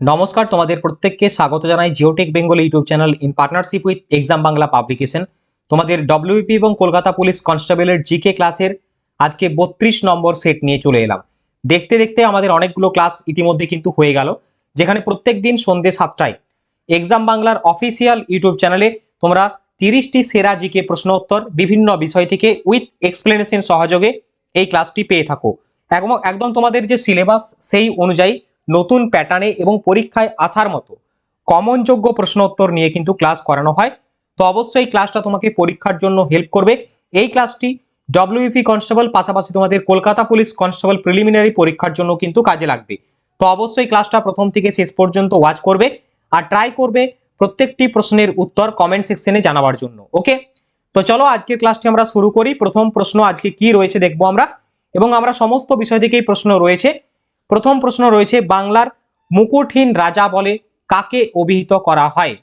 নমস্কার, তোমাদের প্রত্যেককে স্বাগত জানাই Geotech Bengal YouTube channel in partnership with exam Bangla publication. তোমাদের ডব্লিউপি এবং কলকাতা পুলিশ কনস্টেবলের জিকে ক্লাসের আজকে বত্রিশ নম্বর সেট নিয়ে চলে এলাম। দেখতে দেখতে আমাদের অনেকগুলো ক্লাস ইতিমধ্যে কিন্তু হয়ে গেল, যেখানে প্রত্যেক দিন সন্ধ্যে সাতটায় এক্সাম বাংলার অফিসিয়াল ইউটিউব চ্যানেলে তোমরা তিরিশটি সেরা জিকে প্রশ্ন উত্তর বিভিন্ন বিষয় থেকে উইথ এক্সপ্লেনেশন সহযোগে এই ক্লাসটি পেয়ে থাকো। একদম তোমাদের যে সিলেবাস সেই অনুযায়ী নতুন প্যাটার্নে এবং পরীক্ষায় আসার মতো কমন যোগ্য প্রশ্ন উত্তর নিয়ে কিন্তু ক্লাস করানো হয়। তো অবশ্যই ক্লাসটা তোমাকে পরীক্ষার জন্য হেল্প করবে। এই ক্লাসটি ডব্লিউপি কনস্টেবল পাশাপাশি তোমাদের কলকাতা পুলিশ কনস্টেবল প্রিলিমিনারি পরীক্ষার জন্য কিন্তু কাজে লাগবে। তো অবশ্যই ক্লাসটা প্রথম থেকে শেষ পর্যন্ত ওয়াচ করবে আর ট্রাই করবে প্রত্যেকটি প্রশ্নের উত্তর কমেন্ট সেকশনে জানাবার জন্য ওকে তো চলো আজকের ক্লাসটি আমরা শুরু করি। প্রথম প্রশ্ন আজকে কি রয়েছে দেখব আমরা। এবং আমরা সমস্ত বিষয় থেকেই প্রশ্ন রয়েছে। প্রথম প্রশ্ন রয়েছে, বাংলার মুকুটহীন রাজা বলে কাকে অভিহিত করা হয়?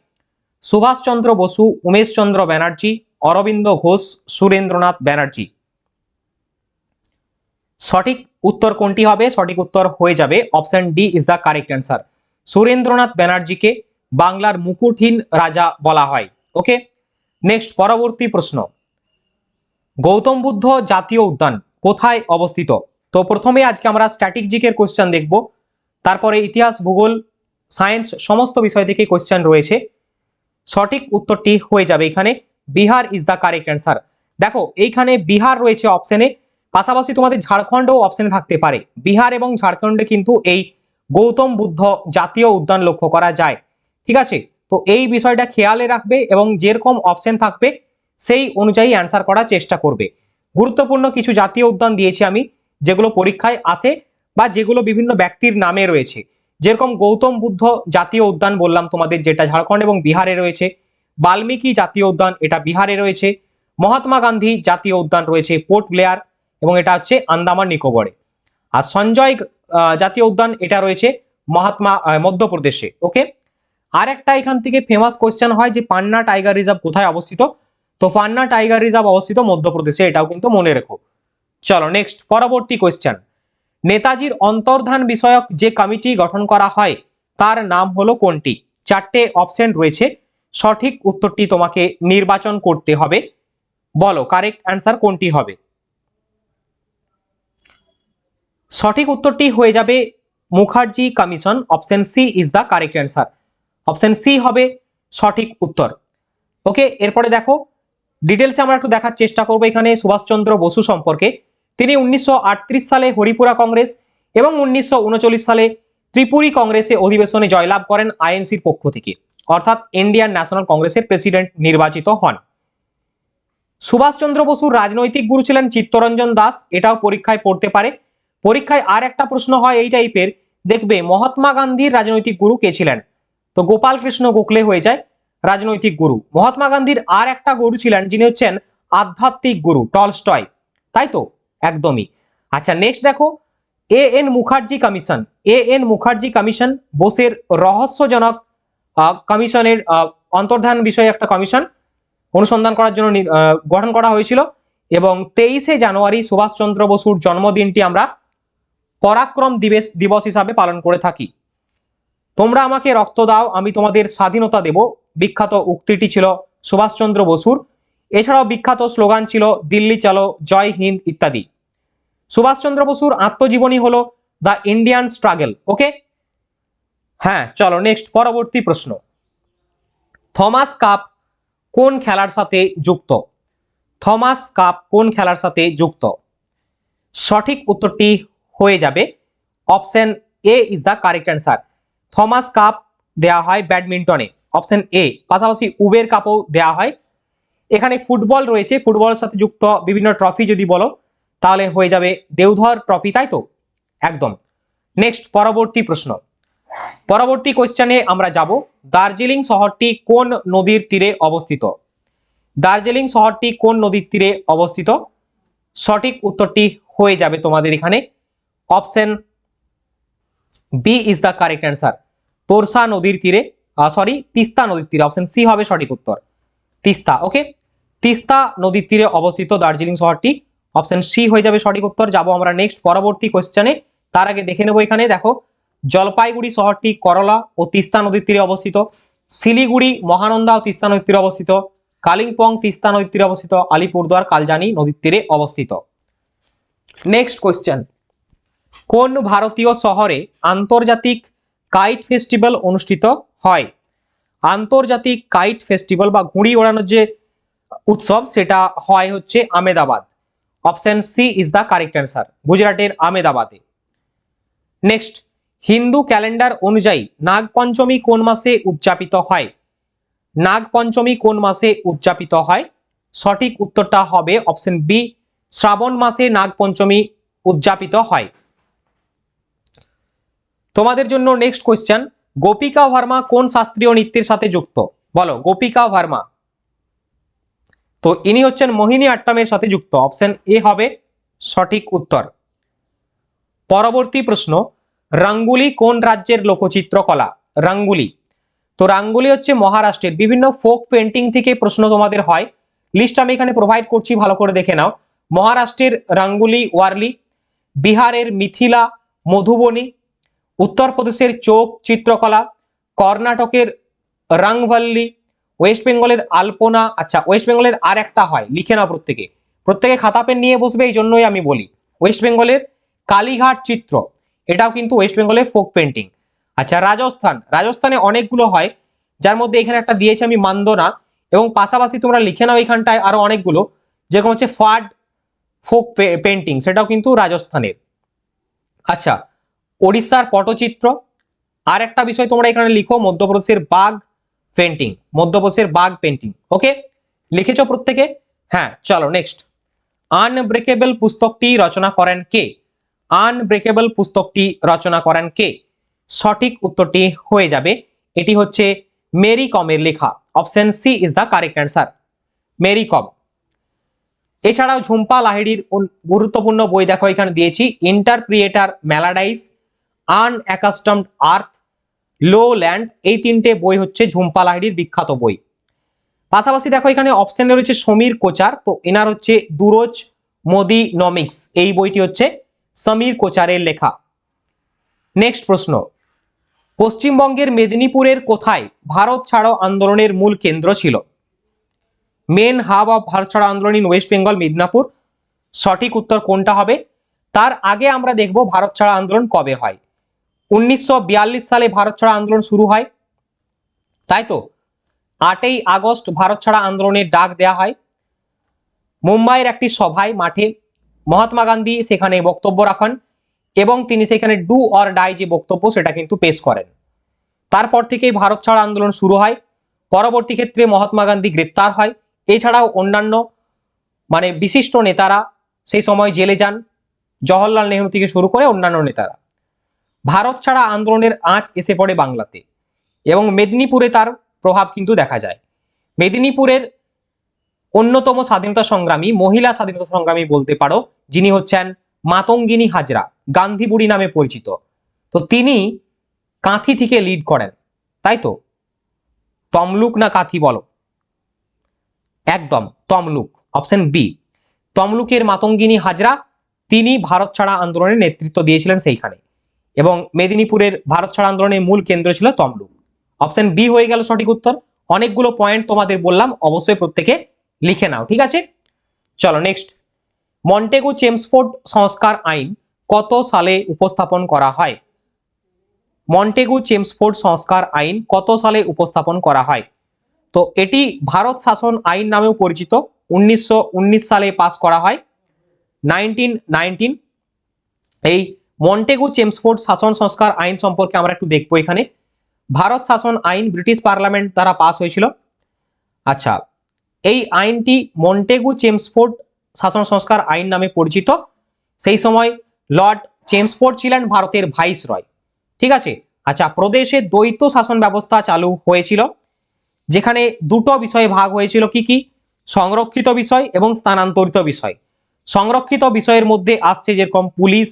সুভাষচন্দ্র বসু, উমেশচন্দ্র ব্যানার্জি, অরবিন্দ ঘোষ, সুরেন্দ্রনাথ ব্যানার্জি। সঠিক উত্তর কোনটি হবে? সঠিক উত্তর হয়ে যাবে option D is the correct answer. Surendranath ব্যানার্জিকে বাংলার মুকুটহীন রাজা বলা হয়। ওকে? নেক্সট, পরবর্তী প্রশ্ন। গৌতম বুদ্ধ জাতীয় উদ্যান কোথায় অবস্থিত? তো প্রথমে আজকে আমরা স্ট্যাটিক জিকের কোশ্চেন দেখব। তারপরে ইতিহাস, ভূগোল সায়েন্স সমস্ত বিষয় থেকে কোশ্চেন রয়েছে। সঠিক উত্তরটি হয়ে যাবে এখানে। Bihar is the correct answer দেখো, এইখানে বিহার রয়েছে অপশনে পাশাপাশি তোমাদের ঝাড়খণ্ডও অপশনে থাকতে পারে। বিহার এবং ঝাড়খণ্ডে কিন্তু এই গৌতম বুদ্ধ জাতীয় উদ্যান লক্ষ্য করা যায়। ঠিক আছে? তো এই বিষয়টা খেয়ালে রাখবে এবং যেরকম অপশন থাকবে, সেই অনুযায়ী অ্যান্সার করার চেষ্টা করবে। গুরুত্বপূর্ণ কিছু জাতীয় উদ্যান দিয়েছি আমি। যেগুলো পরীক্ষায় আসে বা যেগুলো বিভিন্ন ব্যক্তির নামে রয়েছে। যেরকম গৌতম বুদ্ধ জাতীয় উদ্যান বললাম তোমাদের যেটা ঝাড়খণ্ড এবং বিহারে রয়েছে, বাল্মীকি জাতীয় উদ্যান এটা বিহারে রয়েছে, মহাত্মা গান্ধী জাতীয় উদ্যান রয়েছে পোর্ট ব্লেয়ার এবং এটা হচ্ছে আন্দামান নিকোবরে। আর সঞ্জয় জাতীয় উদ্যান এটা রয়েছে মহাত্মা মধ্যপ্রদেশে, ওকে? আর একটা এখান থেকে ফেমাস কোয়েশ্চেন হয় যে পান্না টাইগার রিজার্ভ কোথায় অবস্থিত? তো পান্না টাইগার রিজার্ভ অবস্থিত মধ্যপ্রদেশে, এটাও কিন্তু মনে রেখো। চলো নেক্সট পরবর্তী কোয়েশ্চেন নেতাজির অন্তর্ধান বিষয়ক যে কমিটি গঠন করা হয়, তার নাম হলো কোনটি? চারটে অপশন রয়েছে। সঠিক উত্তরটি তোমাকে নির্বাচন করতে হবে। বলো কারেক্ট অ্যান্সার কোনটি হবে? সঠিক উত্তরটি হয়ে যাবে Mukherjee commission option C is the correct answer option C হবে সঠিক উত্তর। ওকে এরপরে দেখো ডিটেলসে আমরা একটু দেখার চেষ্টা করব এখানে সুভাষচন্দ্র বসু সম্পর্কে। তিনি উনিশশো আটত্রিশ সালে হরিপুরা কংগ্রেস এবং উনিশশো উনচল্লিশ সালে ত্রিপুরী কংগ্রেসে অধিবেশনে জয়লাভ করেন আইএনসির পক্ষ থেকে। অর্থাৎ ইন্ডিয়ান ন্যাশনাল কংগ্রেসের প্রেসিডেন্ট নির্বাচিত হন। সুভাষচন্দ্র বসুর রাজনৈতিক গুরু ছিলেন চিত্তরঞ্জন দাস। এটাও পরীক্ষায় পড়তে পারে। পরীক্ষায় আর একটা প্রশ্ন হয় এই টাইপের। দেখবে, মহাত্মা গান্ধীর রাজনৈতিক গুরু কে ছিলেন? তো গোপাল কৃষ্ণ গোখলে হয়ে যায় রাজনৈতিক গুরু। মহাত্মা গান্ধীর আর একটা গুরু ছিলেন, যিনি হচ্ছেন আধ্যাত্মিক গুরু টলস্টয়। তাই তো? একদমই। আচ্ছা নেক্সট দেখো A N Mukherjee commission. A N Mukherjee commission বোসের রহস্যজনক কমিশনের অন্তর্ধান বিষয়ে একটা কমিশন অনুসন্ধান করার জন্য গঠন করা হয়েছিল এবং তেইশে জানুয়ারি সুভাষচন্দ্র বসুর জন্মদিনটি আমরা পরাক্রম দিবস দিবস হিসাবে পালন করে থাকি। তোমরা আমাকে রক্ত দাও, আমি তোমাদের স্বাধীনতা দেব। বিখ্যাত উক্তিটি ছিল সুভাষচন্দ্র বসুর এছাড়াও বিখ্যাত স্লোগান ছিল, দিল্লি চলো, জয় হিন্দ ইত্যাদি। সুভাষচন্দ্র বসুর আত্মজীবনী হলো দ্য ইন্ডিয়ান স্ট্রাগল ওকে হ্যাঁ চলো নেক্সট পরবর্তী প্রশ্ন। থমাস কাপ কোন খেলার সাথে যুক্ত? থমাস কাপ কোন খেলার সাথে যুক্ত? সঠিক উত্তরটি হয়ে যাবে option A is the correct answer Thomas Cup দেয়া হয় ব্যাডমিন্টনে। অপশন এ পাশাপাশি উবের কাপও দেয়া হয়। এখানে ফুটবল রয়েছে, ফুটবলের সাথে যুক্ত বিভিন্ন ট্রফি যদি বলো, তাহলে হয়ে যাবে দেওধর ট্রফি তাই তো? একদম। নেক্সট পরবর্তী প্রশ্ন। পরবর্তী কোশ্চেনে আমরা যাব, দার্জিলিং শহরটি কোন নদীর তীরে অবস্থিত? দার্জিলিং শহরটি কোন নদীর তীরে অবস্থিত? সঠিক উত্তরটি হয়ে যাবে তোমাদের এখানে। Option B is the correct answer Torsa নদীর তীরে সরি তিস্তা নদীর তীরে। অপশন সি হবে সঠিক উত্তর। তিস্তা ওকে তিস্তা নদীর তীরে অবস্থিত দার্জিলিং শহরটি। অপশন সি হয়ে যাবে সঠিক উত্তর, যাব আমরা নেক্সট পরবর্তী কোশ্চেনে তার আগে দেখে নেব এখানে, দেখো, জলপাইগুড়ি শহরটি করলা ও তিস্তা নদীর তীরে অবস্থিত। শিলিগুড়ি, মহানন্দা ও তিস্তা নদীর তীরে অবস্থিত। কালিম্পং, তিস্তা নদীর তীরে অবস্থিত। আলিপুরদুয়ার, কালজানি নদীর তীরে অবস্থিত। নেক্সট কোয়েশ্চেন কোন ভারতীয় শহরে আন্তর্জাতিক কাইট ফেস্টিভ্যাল অনুষ্ঠিত হয়? আন্তর্জাতিক কাইট ফেস্টিভ্যাল বা ঘুড়ি ওড়ানোর যে উৎসব, সেটা হয় হচ্ছে Ahmedabad. Option C is the correct answer গুজরাটের আমেদাবাদে। নেক্সট হিন্দু ক্যালেন্ডার অনুযায়ী নাগপঞ্চমী কোন মাসে উদযাপিত হয়? নাগপঞ্চমী কোন মাসে উদযাপিত হয়? সঠিক উত্তরটা হবে অপশন বি, শ্রাবণ মাসে নাগপঞ্চমী উদযাপিত হয়। তোমাদের জন্য নেক্সট কোয়েশ্চেন গোপিকা ভার্মা কোন শাস্ত্রীয় নৃত্যের সাথে যুক্ত? বলো, গোপিকা ভার্মা। তো ইনি হচ্ছেন মোহিনী আট্টামের সাথে যুক্ত। অপশন এ হবে সঠিক উত্তর। পরবর্তী প্রশ্ন, রাঙ্গুলি কোন রাজ্যের লোকচিত্র কলা? রাঙ্গুলি। তো রাঙ্গুলি হচ্ছে মহারাষ্ট্রের। বিভিন্ন ফোক পেন্টিং থেকে প্রশ্ন তোমাদের হয়। লিস্ট আমি এখানে প্রোভাইড করছি, ভালো করে দেখে নাও। মহারাষ্ট্রের রাঙ্গুলি, ওয়ারলি। বিহারের মিথিলা, মধুবনী। উত্তরপ্রদেশের চোখ চিত্রকলা, কর্ণাটকের রাংভাল্লি ওয়েস্ট বেঙ্গলের আলপনা আচ্ছা ওয়েস্ট বেঙ্গলের আর একটা হয়, লিখে নাও প্রত্যেকে। প্রত্যেকে খাতা পেন নিয়ে বসবে, এই জন্যই আমি বলি। ওয়েস্ট বেঙ্গলের কালীঘাট চিত্র, এটাও কিন্তু ওয়েস্ট বেঙ্গলের ফোক পেন্টিং। আচ্ছা রাজস্থান, রাজস্থানে অনেকগুলো হয়, যার মধ্যে এখানে একটা দিয়েছি আমি মান্দনা, এবং পাশাপাশি তোমরা লিখে নাও এখানটায় আরও অনেকগুলো, যেরকম হচ্ছে ফাড ফোক পেন্টিং, সেটাও কিন্তু রাজস্থানের। আচ্ছা ওড়িশার পটচিত্র। আর একটা বিষয় তোমরা এখানে লিখো, মধ্যপ্রদেশের বাঘ পেন্টিং মধ্যপ্রদেশের বাঘ পেন্টিং ওকে লিখেছ প্রত্যেকে? হ্যাঁ চলো নেক্সট আনব্রেকেবল পুস্তকটি রচনা করেন কে? আনব্রেকেবল পুস্তকটি রচনা করেন কে? সঠিক উত্তরটি হয়ে যাবে। এটি হচ্ছে মেরি কমের লেখা। Option C is the correct answer Mary Kom এছাড়াও ঝুম্পা লাহিড়ির গুরুত্বপূর্ণ বই দেখো, এখানে দিয়েছি। ইন্টারপ্রিয়েটার ম্যালাডাইস আনঅ্যাকাস্টমড আর্থ লো ল্যান্ড এই তিনটে বই হচ্ছে ঝুম্পা লাহিড়ির বিখ্যাত বই। পাশাপাশি দেখো এখানে অপশনে রয়েছে সমীর কোচার, তো এনার হচ্ছে দুরোজ মোদি নমিক্স এই বইটি হচ্ছে সমীর কোচারের লেখা। নেক্সট প্রশ্ন, পশ্চিমবঙ্গের মেদিনীপুরের কোথায় ভারত ছাড়ো আন্দোলনের মূল কেন্দ্র ছিল? মেন হাব অফ ভারত ছাড়ো আন্দোলন ইন ওয়েস্ট বেঙ্গল মেদিনীপুর সঠিক উত্তর কোনটা হবে? তার আগে আমরা দেখব ভারত ছাড়ো আন্দোলন কবে হয়। উনিশশো বিয়াল্লিশ সালে ভারত ছাড়া আন্দোলন শুরু হয়। তাই তো? আটই আগস্ট ভারত ছাড়া আন্দোলনের ডাক দেয়া হয়। মুম্বাইয়ের একটি সভায় মাঠে মহাত্মা গান্ধী সেখানে বক্তব্য রাখেন এবং তিনি সেখানে ডু অর ডাই যে বক্তব্য, সেটা কিন্তু পেশ করেন। তারপর থেকেই ভারত ছাড়া আন্দোলন শুরু হয়। পরবর্তী ক্ষেত্রে মহাত্মা গান্ধী গ্রেপ্তার হয়। এছাড়াও অন্যান্য মানে বিশিষ্ট নেতারা সেই সময় জেলে যান। জওহরলাল নেহরু থেকে শুরু করে অন্যান্য নেতারা। ভারত ছাড়া আন্দোলনের আঁচ এসে পড়ে বাংলাতে। এবং মেদিনীপুরে তার প্রভাব কিন্তু দেখা যায়। মেদিনীপুরের অন্যতম স্বাধীনতা সংগ্রামী, মহিলা স্বাধীনতা সংগ্রামী বলতে পারো, যিনি হচ্ছেন মাতঙ্গিনী হাজরা গান্ধী বুড়ি নামে পরিচিত। তো তিনি কাঁথি থেকে লিড করেন, তাই তো? তমলুক না কাঁথি বলো? একদম, তমলুক অপশন বি তমলুকের মাতঙ্গিনী হাজরা, তিনি ভারত ছাড়া আন্দোলনের নেতৃত্ব দিয়েছিলেন সেইখানে। এবং মেদিনীপুরের ভারত ছাড় আন্দোলনের মূল কেন্দ্র ছিল তমলুক। অপশন বি হয়ে গেল সঠিক উত্তর। অনেকগুলো পয়েন্ট তোমাদের বললাম, অবশ্যই প্রত্যেকে লিখে নাও, ঠিক আছে? চলো নেক্সট মন্টেগু চেমসফোর্ড সংস্কার আইন কত সালে উপস্থাপন করা হয়? মন্টেগু চেমসফোর্ড সংস্কার আইন কত সালে উপস্থাপন করা হয়? তো এটি ভারত শাসন আইন নামেও পরিচিত। উনিশশো উনিশ সালে পাস করা হয়। নাইনটিন নাইনটিন এই মন্টেগু চেমসফোর্ড শাসন সংস্কার আইন সম্পর্কে আমরা একটু দেখব এখানে। ভারত শাসন আইন ব্রিটিশ পার্লামেন্ট দ্বারা পাস হয়েছিল। আচ্ছা এই আইনটি মন্টেগু চেমসফোর্ড শাসন সংস্কার আইন নামে পরিচিত। সেই সময় লর্ড চেমসফোর্ড ছিলেন ভারতের ভাইস রয় ঠিক আছে? আচ্ছা প্রদেশে দ্বৈত শাসন ব্যবস্থা চালু হয়েছিল, যেখানে দুটো বিষয়ে ভাগ হয়েছিল কি কি? সংরক্ষিত বিষয় এবং স্থানান্তরিত বিষয়। সংরক্ষিত বিষয়ের মধ্যে আসছে যেরকম পুলিশ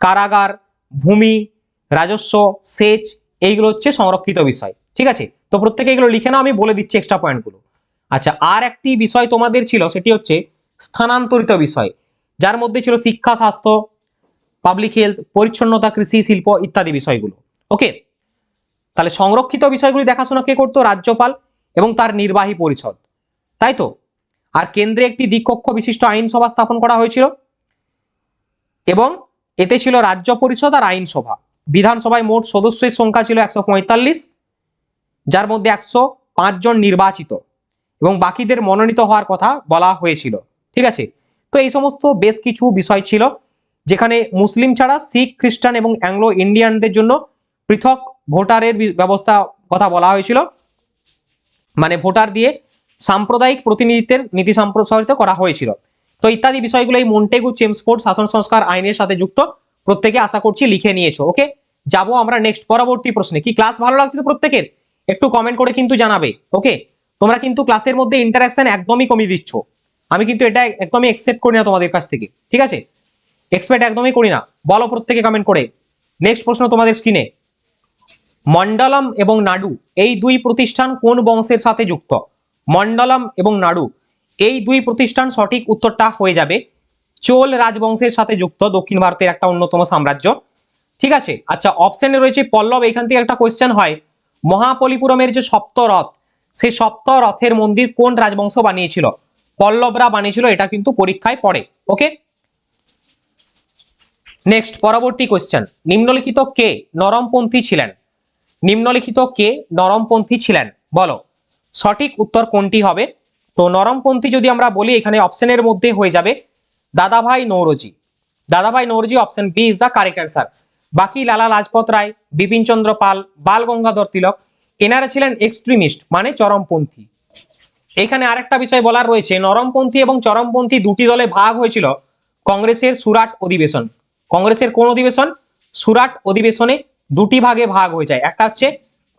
কারাগার, ভূমি, রাজস্ব, সেচ, এইগুলো হচ্ছে সংরক্ষিত বিষয়। ঠিক আছে? তো প্রত্যেকে এগুলো লিখে নাও, আমি বলে দিচ্ছি এক্সট্রা পয়েন্টগুলো আচ্ছা আর একটি বিষয় তোমাদের ছিল, সেটি হচ্ছে স্থানান্তরিত বিষয়। যার মধ্যে ছিল শিক্ষা, স্বাস্থ্য পাবলিক হেলথ পরিচ্ছন্নতা, কৃষি, শিল্প ইত্যাদি বিষয়গুলো। ওকে? তাহলে সংরক্ষিত বিষয়গুলি দেখাশোনা কে করতো? রাজ্যপাল এবং তার নির্বাহী পরিষদ। তাই তো? আর কেন্দ্রে একটি দ্বিকক্ষ বিশিষ্ট আইনসভা স্থাপন করা হয়েছিল। এবং এতে ছিল রাজ্য পরিষদ আর আইনসভা। বিধানসভায় মোট সদস্যের সংখ্যা ছিল একশো পঁয়তাল্লিশ, যার মধ্যে একশো জন নির্বাচিত এবং বাকিদের মনোনীত হওয়ার কথা বলা হয়েছিল। ঠিক আছে? তো এই সমস্ত বেশ কিছু বিষয় ছিল, যেখানে মুসলিম ছাড়া শিখ, খ্রিস্টান এবং অ্যাংলো ইন্ডিয়ানদের জন্য পৃথক ভোটারের ব্যবস্থা কথা বলা হয়েছিল। মানে ভোটার দিয়ে সাম্প্রদায়িক প্রতিনিধিত্বের নীতি সম্প্রসারিত করা হয়েছিল। তো ইত্যাদি বিষয়গুলো এই মন্টেগু চেমসফোর্ড শাসন সংস্কার আইনের সাথে যুক্ত। প্রত্যেকে আশা করছি লিখে নিয়েছো ওকে যাব আমরা নেক্সট পরবর্তী প্রশ্নে। কি ক্লাস ভালো লাগছে তো প্রত্যেকের? একটু কমেন্ট করে কিন্তু জানাবে ওকে তোমরা কিন্তু ক্লাসের মধ্যে ইন্টারাকশন একদমই কমিয়ে দিচ্ছ। আমি কিন্তু এটা একদমই একসেপ্ট করি না তোমাদের কাছ থেকে, ঠিক আছে? এক্সপেক্ট একদমই করি না। বলো প্রত্যেকে কমেন্ট করে। নেক্সট প্রশ্ন তোমাদের স্ক্রিনে মন্ডলম এবং নাডু, এই দুই প্রতিষ্ঠান কোন বংশের সাথে যুক্ত? মন্ডলম এবং নাড়ু এই দুই প্রতিষ্ঠান সঠিক উত্তরটা হয়ে যাবে। চোল রাজবংশের সাথে যুক্ত, দক্ষিণ ভারতের একটা অন্যতম সাম্রাজ্য। ঠিক আছে? আচ্ছা অপশনে রয়েছে পল্লব, এখান থেকে একটা কোয়েশ্চেন হয়। মহাপলিপুরমের যে সপ্তরথ, সেই সপ্তরথের মন্দির কোন রাজবংশ বানিয়েছিল? পল্লবরা বানিয়েছিল, এটা কিন্তু পরীক্ষায় পড়ে ওকে নেক্সট পরবর্তী কোয়েশ্চেন নিম্নলিখিত কে নরমপন্থী ছিলেন? নিম্নলিখিত কে নরমপন্থী ছিলেন? বলো। সঠিক উত্তর কোনটি হবে? তো নরমপন্থী যদি আমরা বলি, এখানে অপশনের মধ্যে হয়ে যাবে Dadabhai Naoroji. Dadabhai Naoroji option B is the correct answer বাকি লালা লাজপত রায়, বিপিন চন্দ্র পাল, বাল গঙ্গাধর তিলক, এনারা ছিলেন এক্সট্রিমিস্ট মানে চরমপন্থী। এখানে আরেকটা বিষয় বলার রয়েছে, নরমপন্থী এবং চরমপন্থী দুটি দলে ভাগ হয়েছিল কংগ্রেসের সুরাট অধিবেশন। কংগ্রেসের কোন অধিবেশন? সুরাট অধিবেশনে দুটি ভাগে ভাগ হয়ে যায়, একটা হচ্ছে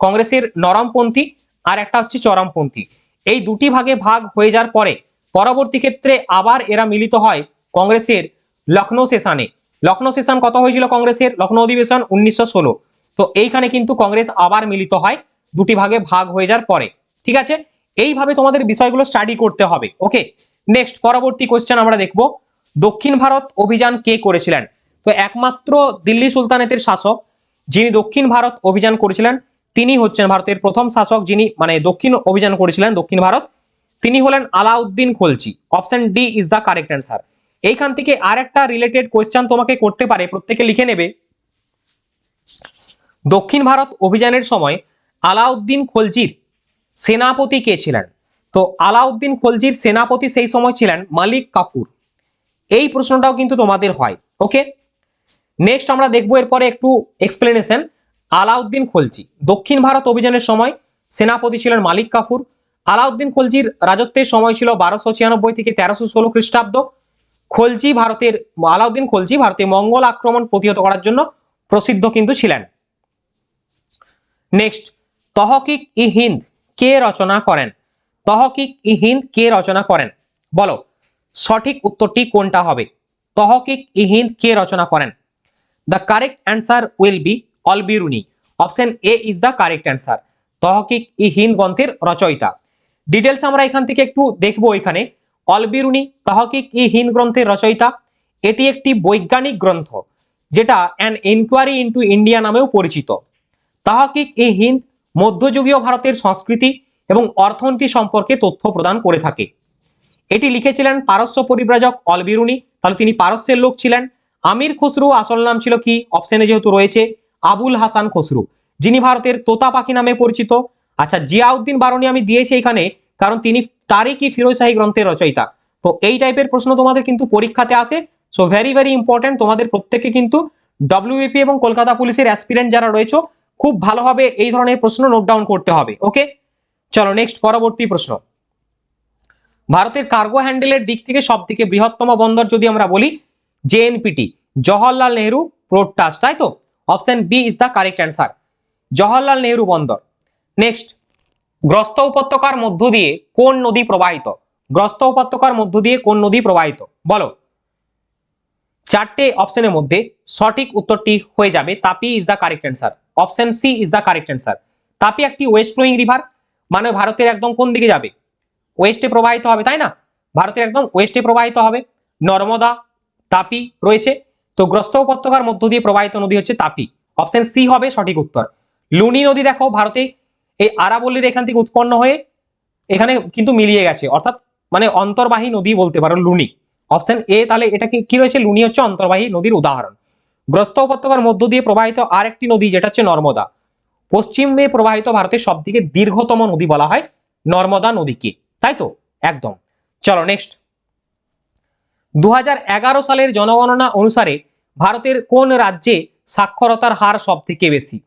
কংগ্রেসের নরমপন্থী আর একটা হচ্ছে চরমপন্থী। এই দুটি ভাগে ভাগ হয়ে যাওয়ার পরে পরবর্তী ক্ষেত্রে আবার এরা মিলিত হয় কংগ্রেসের লখনৌ সেশনে। লখনৌ সেশন কত হয়েছিল কংগ্রেসের? লখনৌ অধিবেশন উনিশশো ষোলো। তো এইখানে কিন্তু কংগ্রেস আবার মিলিত হয় দুটি ভাগে ভাগ হয়ে যাওয়ার পরে। ঠিক আছে? এইভাবে তোমাদের বিষয়গুলো স্টাডি করতে হবে। ওকে নেক্সট পরবর্তী কোয়েশ্চেন আমরা দেখব। দক্ষিণ ভারত অভিযান কে করেছিলেন? তো একমাত্র দিল্লি সুলতানেতের শাসক, যিনি দক্ষিণ ভারত অভিযান করেছিলেন তিনি হচ্ছেন ভারতের প্রথম শাসক যিনি মানে দক্ষিণ অভিযান করেছিলেন দক্ষিণ ভারত, তিনি হলেন Alauddin Khalji option D is the correct answer এইখান থেকে আর একটা রিলেটেড কোয়েশ্চান তোমাকে করতে পারে, প্রত্যেকে লিখে নেবে। দক্ষিণ ভারত অভিযানের সময় আলাউদ্দিন খলজির সেনাপতি কে ছিলেন? তো আলাউদ্দিন খলজির সেনাপতি সেই সময় ছিলেন মালিক কাপুর। এই প্রশ্নটাও কিন্তু তোমাদের হয় ওকে নেক্সট আমরা দেখব এরপরে একটু এক্সপ্লেনেশন আলাউদ্দিন খলজি। দক্ষিণ ভারত অভিযানের সময় সেনাপতি ছিলেন মালিক কাপুর আলাউদ্দিন খলজির রাজত্বের সময় ছিল বারোশো ছিয়ানব্বই থেকে তেরোশো ষোলো খ্রিস্টাব্দ। খলজি ভারতের, আলাউদ্দিন খলজি ভারতে মঙ্গল আক্রমণ প্রতিহত করার জন্য প্রসিদ্ধ কিন্তু ছিলেন। নেক্সট, তহকিক ই হিন্দ কে রচনা করেন? তহকিক ই হিন্দ কে রচনা করেন? বলো, সঠিক উত্তরটি কোনটা হবে? তহকিক ই হিন্দ কে রচনা করেন? The correct answer will be Alberuni. Option A is the correct answer Tahqiq i Hind গ্রন্থের রচয়িতা। ডিটেলস আমরা এখান থেকে একটু দেখব এখানে। অলবিরুনি, তহকিক ই হিন্দ গ্রন্থের রচয়িতা। এটি একটি বৈজ্ঞানিক গ্রন্থ, যেটা অ্যান ইনকোয়ারি ইন্টু ইন্ডিয়া নামেও পরিচিত। তাহাকিক ই হিন্দ মধ্যযুগীয় ভারতের সংস্কৃতি এবং অর্থনীতি সম্পর্কে তথ্য প্রদান করে থাকে। এটি লিখেছিলেন পারস্য পরিব্রাজক অলবিরুনি। তাহলে তিনি পারস্যের লোক ছিলেন। আমির খুসরু আসল নাম ছিল কি? অপশনে যেহেতু রয়েছে আবুল হাসান খসরু, যিনি ভারতের তোতা পাখি নামে পরিচিত। আচ্ছা জিয়াউদ্দিন বারণী আমি দিয়েছি এখানে কারণ তিনি তারিকি ফিরোজশাহী গ্রন্থের রচয়িতা। তো এই টাইপের প্রশ্ন তোমাদের কিন্তু পরীক্ষাতে আসে। সো ভেরি ভেরি ইম্পর্টেন্ট তোমাদের প্রত্যেকে কিন্তু ডব্লিউএপি এবং কলকাতা পুলিশের অ্যাসপিরেন্ট যারা রয়েছে, খুব ভালোভাবে এই ধরনের প্রশ্ন নোট ডাউন করতে হবে ওকে চলো নেক্সট পরবর্তী প্রশ্ন। ভারতের কার্গো হ্যান্ডেলের দিক থেকে সব থেকে বৃহত্তম বন্দর যদি আমরা বলি জেএনপিটি জওহরলাল নেহরু ট্রাস্ট তাই তো? Option B is the correct answer Jawaharlal Nehru বন্দর। নেক্সট গ্রস্ত উপত্যকার মধ্য দিয়ে কোন নদী প্রবাহিত? গ্রস্ত উপত্যকার মধ্য দিয়ে কোন নদী প্রবাহিত? বলো। চারটে অপশনের মধ্যে সঠিক উত্তরটি হয়ে যাবে। Tapi is the correct answer option C is the correct answer Tapi একটি ওয়েস্ট ফ্লোয়িং রিভার মানে ভারতের একদম কোন দিকে যাবে? ওয়েস্টে প্রবাহিত হবে, তাই না? ভারতের একদম ওয়েস্টে প্রবাহিত হবে। নর্মদা, তাপি রয়েছে। তো গ্রস্ত উপত্যকার মধ্য দিয়ে প্রবাহিত নদী হচ্ছে তাপি। অপশন সি হবে সঠিক উত্তর। লুনি নদী দেখো ভারতে এই আরাবল্লীর এখান থেকে উৎপন্ন হয়ে এখানে কিন্তু মিলিয়ে গেছে। অর্থাৎ মানে অন্তর্বাহী নদী বলতে পারো লুনি। অপশন এ তাহলে এটা কি রয়েছে? লুনি হচ্ছে অন্তর্বাহী নদীর উদাহরণ। গ্রস্ত উপত্যকার মধ্য দিয়ে প্রবাহিত আরেকটি নদী যেটা হচ্ছে নর্মদা। পশ্চিমে প্রবাহিত ভারতের সব থেকে দীর্ঘতম নদী বলা হয় নর্মদা নদীকে। তাই তো? একদম। চলো নেক্সট দু হাজার এগারো সালের জনগণনা অনুসারে ভারতের কোন রাজ্যে সাক্ষরতার হার সব থেকে বেশি?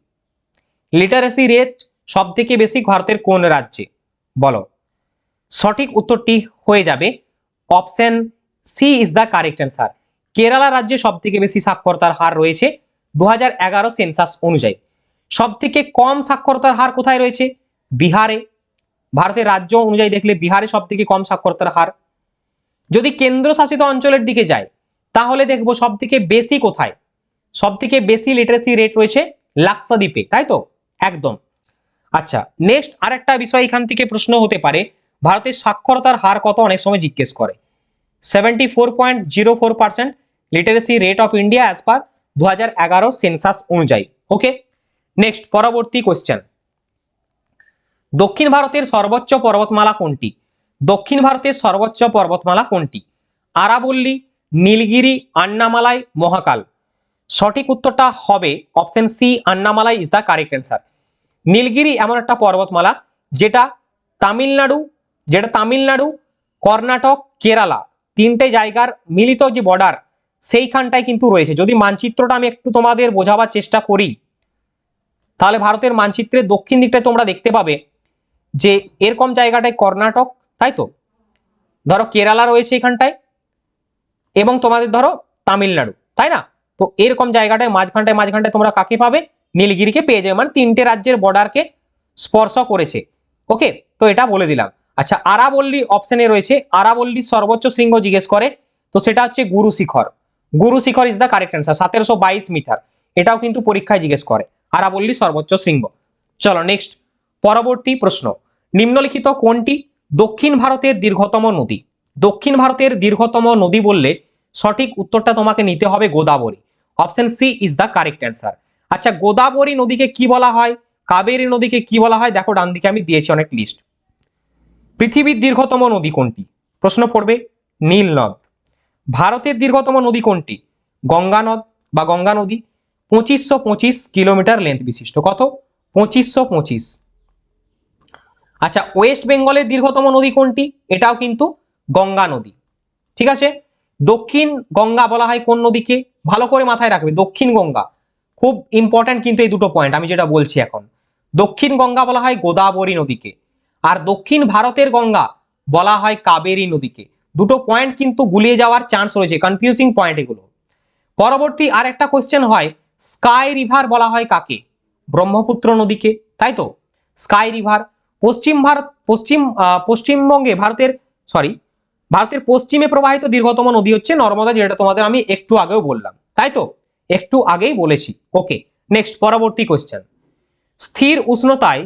লিটারেসি রেট সব থেকে বেশি ভারতের কোন রাজ্যে? বলো। সঠিক উত্তরটি হয়ে যাবে option C is the correct answer Kerala রাজ্যে সব থেকে বেশি সাক্ষরতার হার রয়েছে দু হাজার এগারো সেন্সাস অনুযায়ী। সব থেকে কম সাক্ষরতার হার কোথায় রয়েছে? বিহারে। ভারতের রাজ্য অনুযায়ী দেখলে বিহারে সব থেকে কম সাক্ষরতার হার। যদি কেন্দ্রশাসিত অঞ্চলের দিকে যায় তাহলে দেখব সব থেকে বেশি কোথায়? সব থেকে বেশি লিটারেসি রেট রয়েছে লাক্সাদ্বীপে, তাই তো? একদম। আচ্ছা নেক্সট আরেকটা বিষয় এখান থেকে প্রশ্ন হতে পারে, ভারতের সাক্ষরতার হার কত অনেক সময় জিজ্ঞেস করে? Seventy four point zero four percent literacy rate of India as per দু হাজার এগারো সেন্সাস অনুযায়ী ওকে নেক্সট পরবর্তী কোশ্চেন দক্ষিণ ভারতের সর্বোচ্চ পর্বতমালা কোনটি? দক্ষিণ ভারতের সর্বোচ্চ পর্বতমালা কোনটি? আরাবল্লী নীলগিরি, আন্নামালাই, মহাকাল। সঠিক উত্তরটা হবে option C, Annamalai is the correct answer. Nilgiri এমন একটা পর্বতমালা যেটা তামিলনাড়ু যেটা তামিলনাড়ু, কর্ণাটক, কেরালা তিনটে জায়গার মিলিত যে বর্ডার সেইখানটায় কিন্তু রয়েছে। যদি মানচিত্রটা আমি একটু তোমাদের বোঝাবার চেষ্টা করি, তাহলে ভারতের মানচিত্রের দক্ষিণ দিকটায় তোমরা দেখতে পাবে যে এরকম জায়গাটায় কর্ণাটক, তাই তো? ধরো কেরালা রয়েছে এখানটায় এবং তোমাদের ধরো তামিলনাড়ু, তাই না? তো এরকম জায়গাটায়, মাঝখানটায় মাঝখানটায় তোমরা কাকে পাবে? নীলগিরিকে পেয়ে যাবে। মানে তিনটে রাজ্যের বর্ডারকে স্পর্শ করেছে। ওকে তো এটা বলে দিলাম। আচ্ছা আরাবল্লী অপশনে রয়েছে। আরাবল্লীর সর্বোচ্চ শৃঙ্গ জিজ্ঞেস করে। তো সেটা হচ্ছে Guru Shikhar. Guru Shikhar is the correct answer সতেরোশো বাইশ মিটার। এটাও কিন্তু পরীক্ষায় জিজ্ঞেস করে। আরাবল্লী সর্বোচ্চ শৃঙ্গ। চলো নেক্সট পরবর্তী প্রশ্ন। নিম্নলিখিত কোনটি দক্ষিণ ভারতের দীর্ঘতম নদী? দক্ষিণ ভারতের দীর্ঘতম নদী বললে সঠিক উত্তরটা তোমাকে নিতে হবে Godavari. Option C is the correct answer আচ্ছা গোদাবরী নদীকে কি বলা হয়? কাবেরী নদীকে কি বলা হয়? দেখো ডান দিকে আমি দিয়েছি অনেক লিস্ট পৃথিবীর দীর্ঘতম নদী কোনটি? প্রশ্ন পড়বে, নীল নদ। ভারতের দীর্ঘতম নদী কোনটি? গঙ্গা নদ বা গঙ্গা নদী। পঁচিশশো পঁচিশ কিলোমিটার লেন্থ বিশিষ্ট। কত? পঁচিশশো পঁচিশ। আচ্ছা ওয়েস্ট বেঙ্গলের দীর্ঘতম নদী কোনটি? এটাও কিন্তু গঙ্গা নদী। ঠিক আছে? দক্ষিণ গঙ্গা বলা হয় কোন নদীকে? ভালো করে মাথায় রাখবে, দক্ষিণ গঙ্গা। খুব ইম্পর্ট্যান্ট কিন্তু এই দুটো পয়েন্ট আমি যেটা বলছি এখন। দক্ষিণ গঙ্গা বলা হয় গোদাবরী নদীকে, আর দক্ষিণ ভারতের গঙ্গা বলা হয় কাবেরী নদীকে। দুটো পয়েন্ট কিন্তু গুলিয়ে যাওয়ার চান্স রয়েছে কনফিউজিং পয়েন্ট এগুলো। পরবর্তী আর একটা কোশ্চেন হয় স্কাই রিভার বলা হয় কাকে? ব্রহ্মপুত্র নদীকে, তাই তো? স্কাই রিভার পশ্চিম ভারত, পশ্চিম পশ্চিমবঙ্গে ভারতের সরি ভারতের পশ্চিমে প্রবাহিত দীর্ঘতম নদী হচ্ছে নর্মদা, যেটা তোমাদের আমি একটু আগেও বললাম। তাই তো? একটু আগেই বলেছি। ওকে নেক্সট পরবর্তী কোশ্চেন স্থির উষ্ণতায়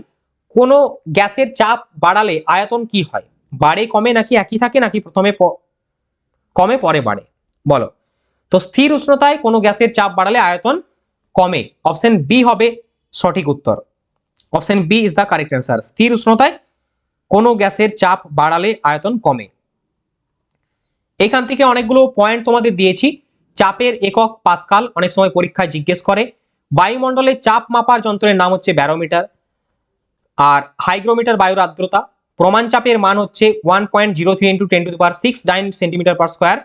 কোনো গ্যাসের চাপ বাড়ালে আয়তন কি হয়? বাড়ে, কমে, নাকি একই থাকে, নাকি প্রথমে কমে, পরে বাড়ে? বলো। তো স্থির উষ্ণতায় কোনো গ্যাসের চাপ বাড়ালে আয়তন কমে। অপশন বি হবে সঠিক উত্তর। Option B is the correct answer স্থির উষ্ণতায় কোনো গ্যাসের চাপ বাড়ালে আয়তন কমে। এখান থেকে অনেকগুলো পয়েন্ট তোমাদের দিয়েছি। চাপের একক পাসকাল অনেক সময় পরীক্ষায় জিজ্ঞেস করে। বায়ুমণ্ডলে চাপ মাপার যন্ত্রের নাম হচ্ছে ব্যারোমিটার। আর হাইগ্রোমিটার বায়ুর আর্দ্রতা। প্রমাণ চাপের মান হচ্ছে one point zero three into ten to power six nine centimetre per square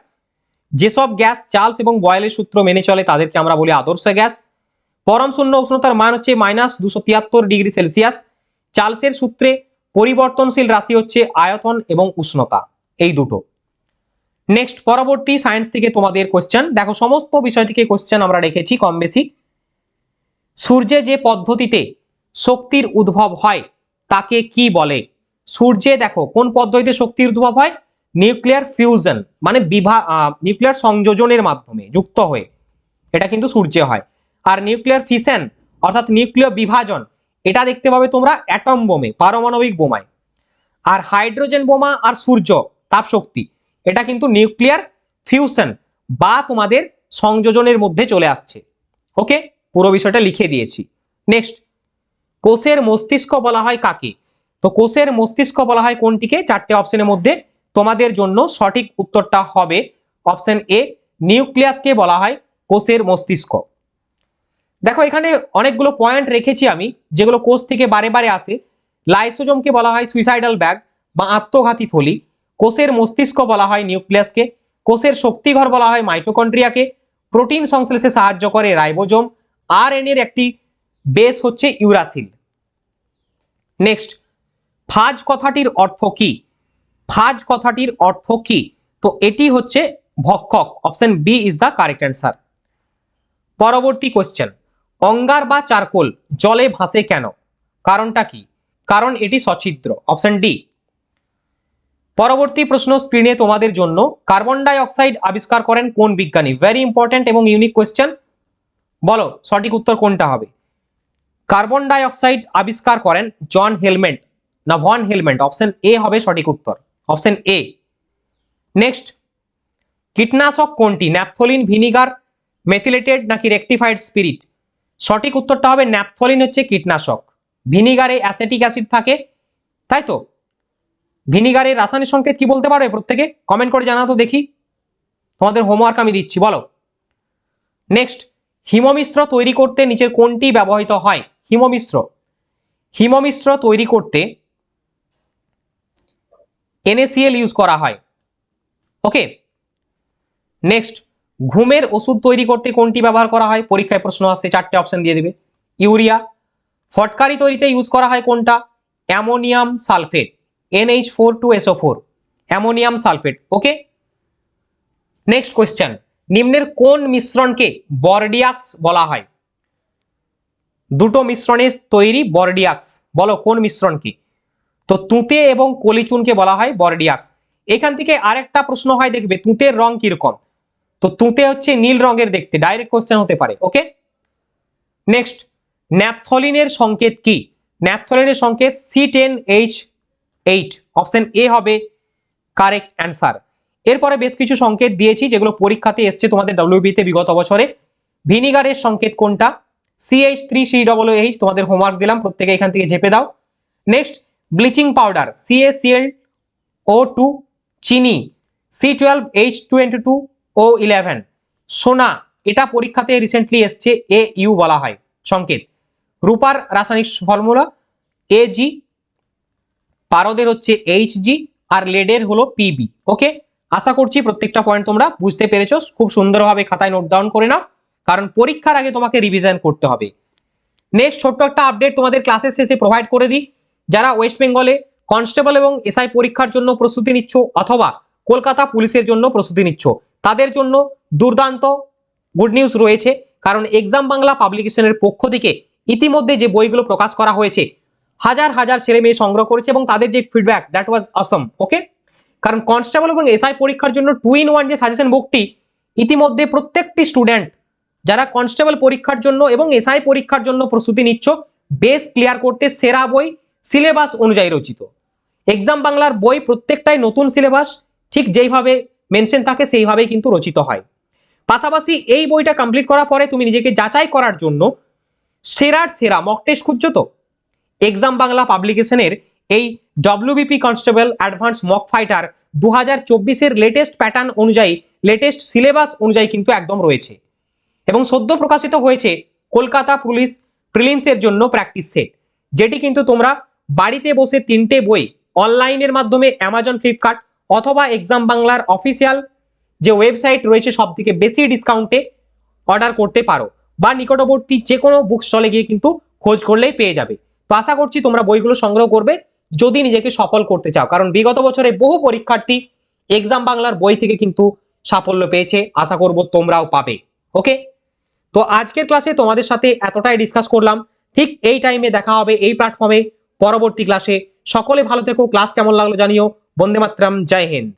যেসব গ্যাস, চার্লস এবং বয়েলের সূত্র মেনে চলে, তাদেরকে আমরা বলি আদর্শ গ্যাস। পরম শূন্য উষ্ণতার মান হচ্ছে মাইনাস দুশো তিয়াত্তর ডিগ্রি সেলসিয়াস চার্লসের সূত্রে পরিবর্তনশীল রাশি হচ্ছে আয়তন এবং উষ্ণতা। এই দুটো। নেক্সট পরবর্তী সায়েন্স থেকে তোমাদের কোশ্চেন দেখো, সমস্ত বিষয় থেকে কোশ্চেন আমরা রেখেছি কম বেশি। সূর্যে যে পদ্ধতিতে শক্তির উদ্ভব হয়, তাকে কি বলে? সূর্যে দেখো, কোন পদ্ধতিতে শক্তির উদ্ভব হয়? নিউক্লিয়ার ফিউশন মানে বিভা নিউক্লিয়ার সংযোজনের মাধ্যমে যুক্ত হয়ে। এটা কিন্তু সূর্যে হয়। আর নিউক্লিয়ার ফিশন অর্থাৎ নিউক্লিয় বিভাজন, এটা দেখতে পাবে তোমরা অ্যাটম বোমে, পারমাণবিক বোমায়। আর হাইড্রোজেন বোমা আর সূর্য তাপ শক্তি এটা কিন্তু নিউক্লিয়ার ফিউশন বা তোমাদের সংযোজনের মধ্যে চলে আসছে। ওকে পুরো বিষয়টা লিখে দিয়েছি। নেক্সট কোষের মস্তিষ্ক বলা হয় কাকে? তো কোষের মস্তিষ্ক বলা হয় কোনটিকে? চারটে অপশনের মধ্যে। তোমাদের জন্য সঠিক উত্তরটা হবে অপশন এ নিউক্লিয়াসকে বলা হয় কোষের মস্তিষ্ক। দেখো, এখানে অনেকগুলো পয়েন্ট রেখেছি আমি, যেগুলো কোষ থেকে বারে বারে আসে। লাইসোজোমকে বলা হয় সুইসাইডাল ব্যাগ বা আত্মঘাতী থলি। কোষের মস্তিষ্ক বলা হয় নিউক্লিয়াসকে, কোষের শক্তিঘর বলা হয় মাইটোকন্ড্রিয়াকে, প্রোটিন সংশ্লেষে সাহায্য করে রাইবোজোম আর এর একটি বেস হচ্ছে ইউরাসিল। নেক্সট, ফাজ কথাটির অর্থ কি? ফাজ কথাটির অর্থ কি? তো এটি হচ্ছে ভক্ষক, option B is the correct answer পরবর্তী কোশ্চেন অঙ্গার বা চারকোল জলে ভাসে কেন? কারণটা কি? কারণ এটি সছিদ্র, অপশন ডি পরবর্তী প্রশ্ন স্ক্রিনে তোমাদের জন্য কার্বন ডাই অক্সাইড আবিষ্কার করেন কোন বিজ্ঞানী? ভেরি ইম্পর্টেন্ট এবং ইউনিক কোয়েশ্চেন বলো, সঠিক উত্তর কোনটা হবে? কার্বন ডাই অক্সাইড আবিষ্কার করেন জন হেলমেন্ট না ভন হেলমেন্ট অপশন এ হবে সঠিক উত্তর। অপশন এ নেক্সট কীটনাশক কোনটি? ন্যাপথলিন ভিনিগার মেথিলেটেড নাকি রেকটিফাইড স্পিরিট সঠিক উত্তরটা হবে ন্যাপথলিন হচ্ছে কীটনাশক। ভিনিগারে অ্যাসেটিক অ্যাসিড থাকে, তাই তো? ভিনিগারের রাসায়নিক সংকেত কি বলতে পারবে প্রত্যেকে? কমেন্ট করে জানা তো দেখি। তোমাদের হোমওয়ার্ক আমি দিচ্ছি, বলো। নেক্সট হিমমিশ্র তৈরি করতে নিচের কোনটি ব্যবহৃত হয়? হিমমিশ্র। হিমমিশ্র তৈরি করতে এনএসিএল ইউজ করা হয়। ওকে নেক্সট ঘুমের ওষুধ তৈরি করতে কোনটি ব্যবহার করা হয়? পরীক্ষায় প্রশ্ন আসছে, চারটে অপশন দিয়ে দেবে। ইউরিয়া ফটকারি তৈরিতে ইউজ করা হয় কোনটা? Ammonium sulphate. NH four two SO four ammonium sulphate okay next question নিম্নের কোন মিশ্রণকে বর্ডিয়াক্স বলা হয়? দুটো মিশ্রণের তৈরি বর্ডিয়াক্স বলো কোন মিশ্রণ কি তো তুঁতে এবং কলিচুনকে বলা হয় বর্ডিয়াক্স এখান থেকে আরেকটা প্রশ্ন হয়, দেখবে তুঁতের রং কীরকম? তো তুঁতে হচ্ছে নীল রঙের দেখতে ডাইরেক্ট কোশ্চেন হতে পারে ওকে নেক্সট ন্যাপথলিনের সংকেত কি? ন্যাপথলিনের সংকেত C ten H eight option A হবে কারেক্ট অ্যান্সার এরপরে বেশ কিছু সংকেত দিয়েছি, যেগুলো পরীক্ষাতে এসছে তোমাদের ডাব্লিউবিতে বিগত বছরে। ভিনিগারের সংকেত কোনটা? CH three C double H তোমাদের হোমওয়ার্ক দিলাম, প্রত্যেকে এখান থেকে ঝেপে দাও। Next bleaching powder CACL O two চিনি C twelve H twenty two O eleven সোনা, এটা পরীক্ষাতে রিসেন্টলি এসছে এ ইউ বলা হয়, সংকেত। রূপার রাসায়নিক ফর্মুলা এ জি পারদের হচ্ছে এইচজি আর লেডের হলো পিবি ওকে আশা করছি প্রত্যেকটা পয়েন্ট তোমরা বুঝতে পেরেছ। খুব সুন্দরভাবে খাতায় নোট ডাউন করে নাও, কারণ পরীক্ষার আগে তোমাকে রিভিশন করতে হবে। নেক্সট ছোট্ট একটা আপডেট তোমাদের ক্লাসের শেষে প্রোভাইড করে দিই। যারা ওয়েস্ট বেঙ্গলে কনস্টেবল এবং এসআই পরীক্ষার জন্য প্রস্তুতি নিচ্ছ অথবা কলকাতা পুলিশের জন্য প্রস্তুতি নিচ্ছ, তাদের জন্য দুর্দান্ত গুড নিউজ রয়েছে। কারণ এক্সাম বাংলা পাবলিকেশনের পক্ষ থেকে ইতিমধ্যে যে বইগুলো প্রকাশ করা হয়েছে হাজার হাজার ছেলে মেয়ে সংগ্রহ করেছে এবং তাদের যে ফিডব্যাক দ্যাট ওয়াজ অসম ওকে কারণ কনস্টেবল এবং এসআই পরীক্ষার জন্য টু ইন ওয়ান যে সাজেশন বুকটি ইতিমধ্যে প্রত্যেকটি স্টুডেন্ট যারা কনস্টেবল পরীক্ষার জন্য এবং এসআই পরীক্ষার জন্য প্রস্তুতি নিচ্ছ বেস ক্লিয়ার করতে সেরা বই সিলেবাস অনুযায়ী রচিত। এক্সাম বাংলার বই প্রত্যেকটাই নতুন সিলেবাস ঠিক যেইভাবে মেনশন থাকে সেইভাবেই কিন্তু রচিত হয়। পাশাপাশি এই বইটা কমপ্লিট করার পরে তুমি নিজেকে যাচাই করার জন্য সেরার সেরা মক টেস্ট খুঁজছো তো? এক্সাম বাংলা পাবলিকেশনের এই WBP constable advance mock fighter দু হাজার চব্বিশের লেটেস্ট প্যাটার্ন অনুযায়ী লেটেস্ট সিলেবাস অনুযায়ী কিন্তু একদম রয়েছে। এবং সদ্য প্রকাশিত হয়েছে কলকাতা পুলিশ প্রিলিমসের জন্য প্র্যাকটিস সেট যেটি কিন্তু তোমরা বাড়িতে বসে তিনটে বই অনলাইনের মাধ্যমে অ্যামাজন ফ্লিপকার্ট অথবা এক্সাম বাংলার অফিসিয়াল যে ওয়েবসাইট রয়েছে সব থেকে বেশি ডিসকাউন্টে অর্ডার করতে পারো বা নিকটবর্তী যে কোনো বুক স্টলে গিয়ে কিন্তু খোঁজ করলেই পেয়ে যাবে। আশা করছি তোমরা বইগুলো সংগ্রহ করবে যদি নিজেকে সফল করতে চাও। কারণ বিগত বছরে বহু পরীক্ষার্থী এক্সাম বাংলার বই থেকে কিন্তু সাফল্য পেয়েছে। আশা করব তোমরাও পাবে। ওকে তো আজকের ক্লাসে তোমাদের সাথে এতটাই ডিসকাস করলাম। ঠিক এই টাইমে দেখা হবে এই প্ল্যাটফর্মে পরবর্তী ক্লাসে সকলে ভালো থেকো। ক্লাস কেমন লাগল জানিও। বন্দে মাতরম। জয় হিন্দ।